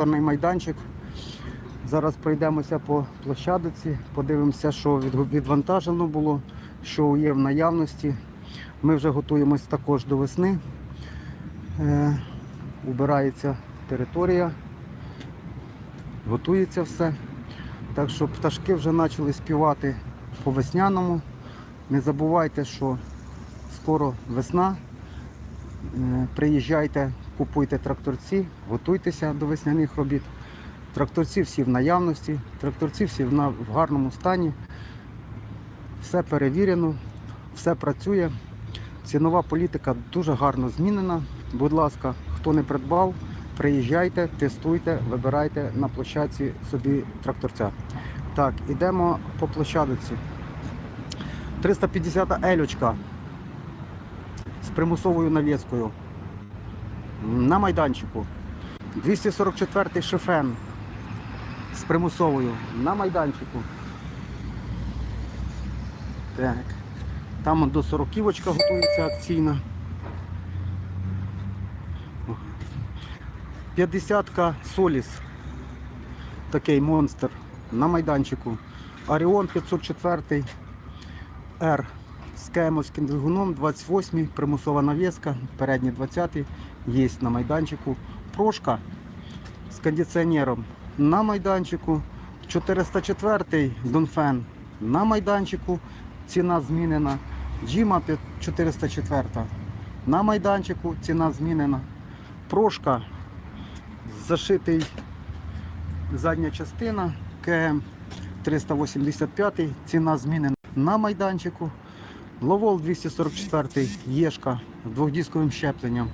тракторний майданчик. Зараз пройдемося по площадиці, подивимося, що відвантажено було, що є в наявності. Ми вже готуємось також до весни. Е, убирається територія, готується все. Так що пташки вже почали співати по весняному. Не забувайте, що скоро весна. Е, Приїжджайте, купуйте тракторці, готуйтеся до весняних робіт. Тракторці всі в наявності, тракторці всі в, гарному стані. Все перевірено, все працює. Цінова політика дуже гарно змінена. Будь ласка, хто не придбав, приїжджайте, тестуйте, вибирайте на площадці собі тракторця. Так, ідемо по площадці. 350 елючка з примусовою навіскою на майданчику. 244-й шифен з примусовою на майданчику. Так. Там до 40 готується акційна. 50-ка Соліс. Такий монстр на майданчику. Оріон 504 R з кемовським двигуном 28-й, примусова навіска, передній 20 є на майданчику. Прошка з кондиціонером на майданчику. 404 Донфен на майданчику. Ціна змінена. Джима 404 на майданчику. Ціна змінена. Прошка зашитий задня частина КМ 385, ціна змінена на майданчику. Ловол 244 Єшка з двохдісковим щепленням.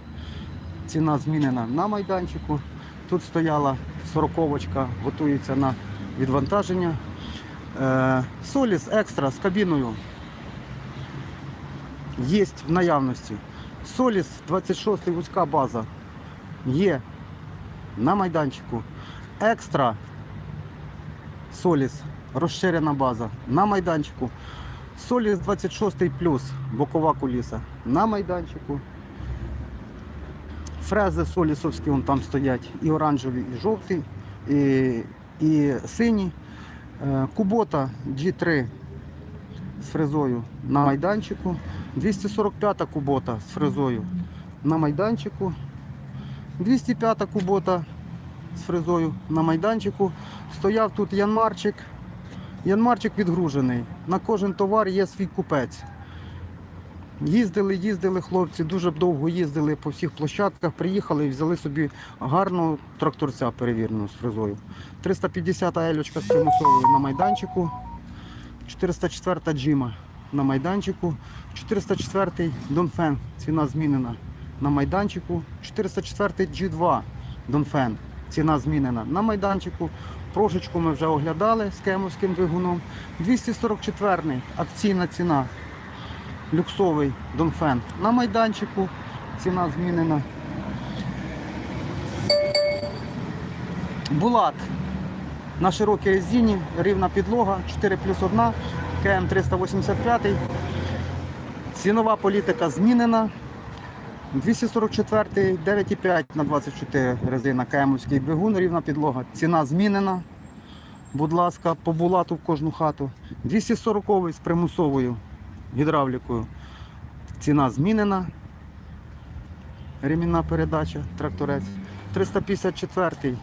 Ціна змінена на майданчику. Тут стояла сороковочка, готується на відвантаження. Е, Соліс екстра з кабіною. Є в наявності. Соліс 26 вузька база. Є на майданчику. Екстра Соліс, розширена база на майданчику. Соліс 26 плюс, бокова куліса на майданчику. Фрези солісовські вон там стоять, і оранжеві, і жовті, і, і сині. Е, Кубота G3 з фрезою на майданчику. 245-та кубота з фрезою на майданчику. 205-та кубота з фрезою на майданчику. Стояв тут янмарчик. Янмарчик відгружений. На кожен товар є свій купець. Їздили, їздили хлопці, дуже довго їздили по всіх площадках, приїхали і взяли собі гарного тракторця перевіреного з фрезою. 350 елючка з примусовою на майданчику, 404 джима на майданчику, 404 Донфен, ціна змінена на майданчику, 404 G2 Донфен, ціна змінена на майданчику. Прошечку ми вже оглядали з кемовським двигуном. 244 акційна ціна люксовий Донфен на майданчику. Ціна змінена. Булат на широкій резині, рівна підлога, 4 плюс 1, КМ 385. Цінова політика змінена. 244 9,5 на 24 резина КМовський двигун, рівна підлога. Ціна змінена. Будь ласка, по булату в кожну хату. 240 з примусовою гідравлікою. Ціна змінена. Ремінна передача, тракторець. 354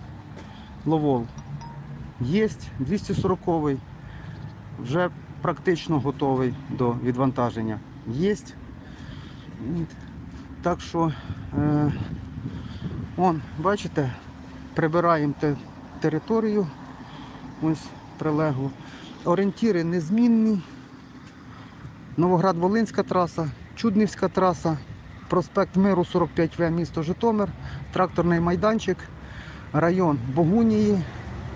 ловол. Є 240 вже практично готовий до відвантаження. Є. Так що, е, он, бачите, прибираємо те, територію. Ось прилегло. Орієнтіри незмінні. Новоград-Волинська траса, Чуднівська траса, проспект Миру 45В, місто Житомир, тракторний майданчик, район Богунії,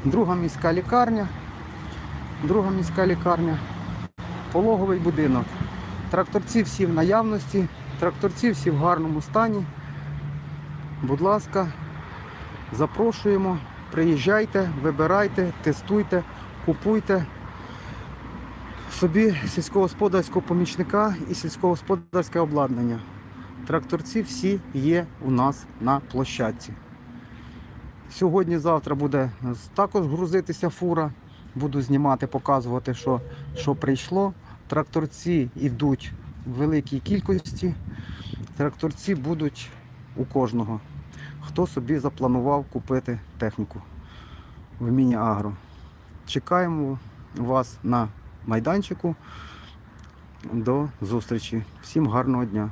друга міська лікарня, друга міська лікарня, пологовий будинок. Тракторці всі в наявності, тракторці всі в гарному стані. Будь ласка, запрошуємо, приїжджайте, вибирайте, тестуйте, купуйте собі сільськогосподарського помічника і сільськогосподарське обладнання. Тракторці всі є у нас на площадці. Сьогодні-завтра буде також грузитися фура. Буду знімати, показувати, що, що прийшло. Тракторці йдуть в великій кількості. Тракторці будуть у кожного, хто собі запланував купити техніку в міні-агро. Чекаємо вас на майданчику. До зустрічі. Всім гарного дня!